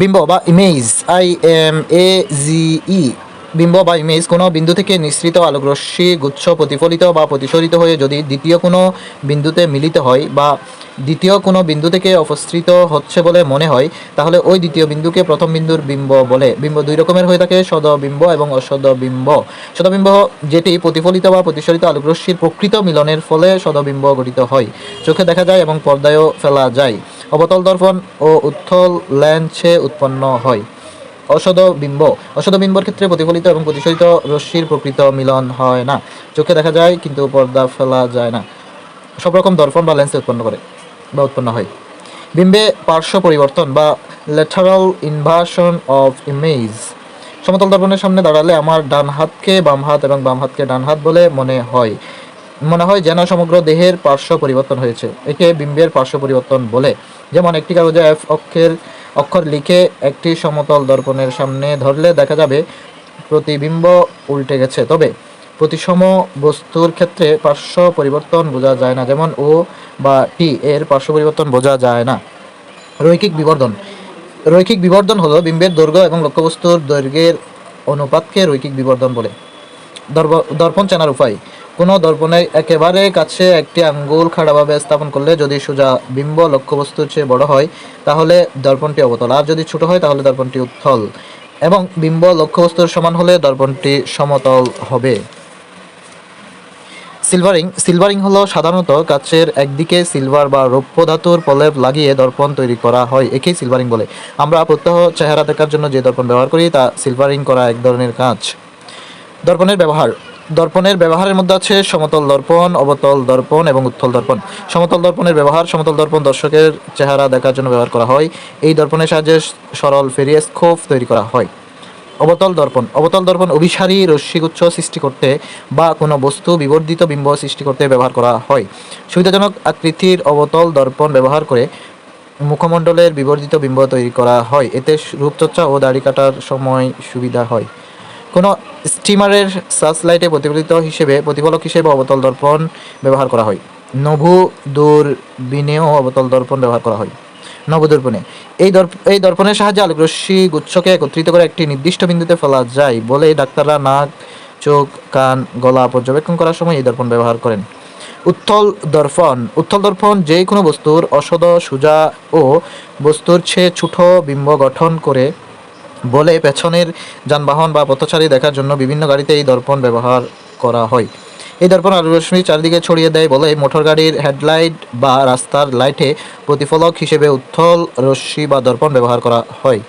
বিম্ব বা image I M A G E বিম্ব বা image কোনো বিন্দু থেকে নিঃসৃত আলোকরশ্মি, গুচ্ছ, প্রতিফলিত বা প্রতিসরিত হয়ে যদি দ্বিতীয় কোনো বিন্দুতে মিলিত হয় বা দ্বিতীয় কোনো বিন্দু থেকে অপসৃত হচ্ছে বলে মনে হয়, তাহলে ওই দ্বিতীয় বিন্দুকে প্রথম বিন্দুর বিম্ব বলে। বিম্ব দুই রকমের হয়ে থাকে সদবিম্ব এবং অসদবিম্ব। সদবিম্ব যেটি প্রতিফলিত বা প্রতিসরিত আলোকরশ্মির প্রকৃত মিলনের ফলে সদবিম্ব গঠিত হয়। চোখে দেখা যায় এবং পর্দায়ও ফেলা যায়। অবতল দর্পণ ও উত্থল ল্যান্সে উৎপন্ন হয়। অসদ বিম্ব। অসদ বিম্বর ক্ষেত্রে প্রতিফলিত এবং প্রতিসরিত রশ্মির প্রকৃত মিলন হয় না। চোখে দেখা যায়, কিন্তু পর্দা ফেলা যায় না। সব রকম দর্পণ বা লেন্সে উৎপন্ন করে বা উৎপন্ন হয়। বিম্বে পার্শ্ব পরিবর্তন বা ল্যাটারাল ইনভার্সন অফ ইমেজ। সমতল দর্পণের সামনে দাঁড়ালে আমার ডান হাতকে বাম হাত এবং বাম হাতকে ডান হাত বলে মনে হয়। মনে হয় যেন সমগ্র দেহের পার্শ্ব পরিবর্তন হয়েছে। একে বিম্বের পার্শ্ব পরিবর্তন বলে। যেমন একটি কাগজে এফ অক্ষের অক্ষর লিখে একটি সমতল দর্পণের সামনে ধরলে দেখা যাবে প্রতিবিম্ব উল্টে গেছে। তবে প্রতিসম বস্তুর ক্ষেত্রে পার্শ্ব পরিবর্তন বোঝা যায় না। যেমন ও বা টি, এর পার্শ্ব পরিবর্তন বোঝা যায় না। রৈখিক বিবর্ধন। রৈখিক বিবর্ধন হলো বিম্বের দৈর্ঘ্য এবং লক্ষ্যবস্তুর দৈর্ঘ্যের অনুপাতকে রৈখিক বিবর্ধন বলে। দর্প- দর্পণ চেনার উপায়। কোনো দর্পণের একেবারে কাছে একটি আঙ্গুল খাড়াভাবে স্থাপন করলে যদি সোজা বিম্ব লক্ষ্যবস্তুর চেয়ে বড় হয়, তাহলে দর্পণটি অবতল। আর যদি ছোট হয়, তাহলে দর্পণটি উত্থল। এবং বিম্ব লক্ষ্যবস্তুর সমান হলে দর্পণটি সমতল হবে। সিলভারিং। সিলভারিং হলো সাধারণত কাচের একদিকে সিলভার বা রৌপ্য ধাতুর প্রলেপ লাগিয়ে দর্পণ তৈরি করা হয়। একেই সিলভারিং বলে। আমরা প্রত্যহ চেহারা দেখার জন্য যে দর্পণ ব্যবহার করি, তা সিলভারিং করা এক ধরনের কাজ। দর্পণের ব্যবহার। দর্পণের ব্যবহারের মধ্যে আছে সমতল দর্পণ, অবতল দর্পণ এবং উত্তল দর্পণ। সমতল দর্পণের ব্যবহার, সমতল দর্পণ দর্শকের চেহারা দেখার জন্য ব্যবহার করা হয়। এই দর্পণের সাহায্যে সরল ফেরিয়াস্কোপ তৈরি করা হয়। অবতল দর্পণ অবতল দর্পণ অভিসারী রশ্মিগুচ্ছ সৃষ্টি করতে বা কোনো বস্তু বিবর্ধিত বিম্ব সৃষ্টি করতে ব্যবহার করা হয়। সুবিধাজনক আকৃতির অবতল দর্পণ ব্যবহার করে মুখমণ্ডলের বিবর্ধিত বিম্ব তৈরি করা হয়। এতে রূপচর্চা ও দাড়ি কাটার সময় সুবিধা হয়। কোনো স্টিমারের সার্চ লাইটে প্রতিফলিত হিসেবে প্রতিফলক হিসেবে অবতল দর্পণ ব্যবহার করা হয়। নভু দূরবীনেও অবতল দর্পণ ব্যবহার করা হয়। নবদর্পণে এই দর্প, এই দর্পণের সাহায্যে আলোকরশ্মি গুচ্ছকে একত্রিত করে একটি নির্দিষ্ট বিন্দুতে ফেলা যায় বলে ডাক্তাররা নাক, চোখ, কান, গলা পর্যবেক্ষণ করার সময় এই দর্পণ ব্যবহার করেন। উত্থল দর্পণ। উত্থল দর্পণ যে কোনো বস্তুর অসদ, সুজা ও বস্তুর চেয়ে ছোট বিম্ব গঠন করে বলে পেছনের যানবাহন বা পথচারী দেখার জন্য বিভিন্ন গাড়িতে এই দর্পণ ব্যবহার করা হয়। এই দর্পণ আলো রশ্মি চারিদিকে ছড়িয়ে দেয় বলে মোটর গাড়ির হেডলাইট বা রাস্তার লাইটে প্রতিফলক হিসেবে উত্থল রশ্মি বা দর্পণ ব্যবহার করা হয়।